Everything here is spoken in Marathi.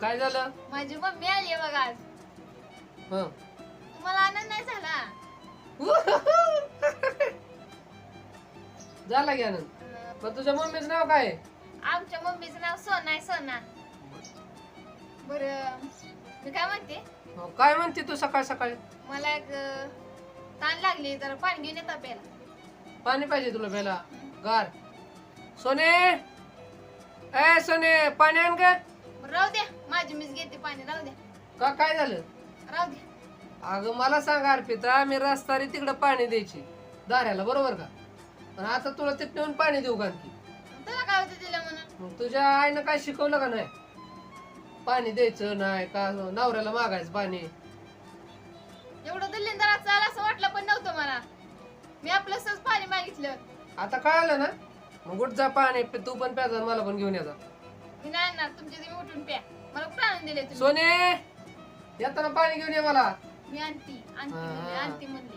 काय झालं? माझी मम्मी आली बघा आज. हं. तुम्हाला आनंद नाही झाला? झाला की आनंद. अं, पण तुझ्या मम्मीचं नाव काय? आहे? आमच्या मम्मीचं नाव सोना आहे सोना. बर मी काय म्हणते? हो, काय म्हणते तू सकाळ सकाळी? मला एक अं, ताण लागली तर पाणी घेऊन येतात प्यायला. पाणी पाहिजे तुला प्यायला. गार. सोने! ए सोने पाणी आण का राहू द्या माझी मीच घेते पाणी राहू द्या. का काय झालं? राहू द्या. अगं मला सांग अर्पिता मी रस्तारी तिकडे पाणी द्यायची. दाऱ्याला बरोबर का? पण आता तुला तिथे नेऊन पाणी देऊ का आणखी? तुला काय होतं दिलं म्हणून मग तुझ्या आईनं काय शिकवलं का नाही? पाणी द्यायचं नाही का? नवऱ्याला मागायचं पाणी. एवढं दलिंदरात चाल असं वाटलं पण नव्हतं मला. मी आपलं सहज पाणी मागितलं. आता कळालं ना? मग उठ जा पाणी तू पण प्याजा मला पण घेऊन याचा मी नाही आणणार तुमच्या तुम्ही उठून प्या. मला कुठं आणून दिले तुम्ही. सोने येताना पाणी घेऊन ये मला. मी आणती आणती म्हणली. आणती म्हणली.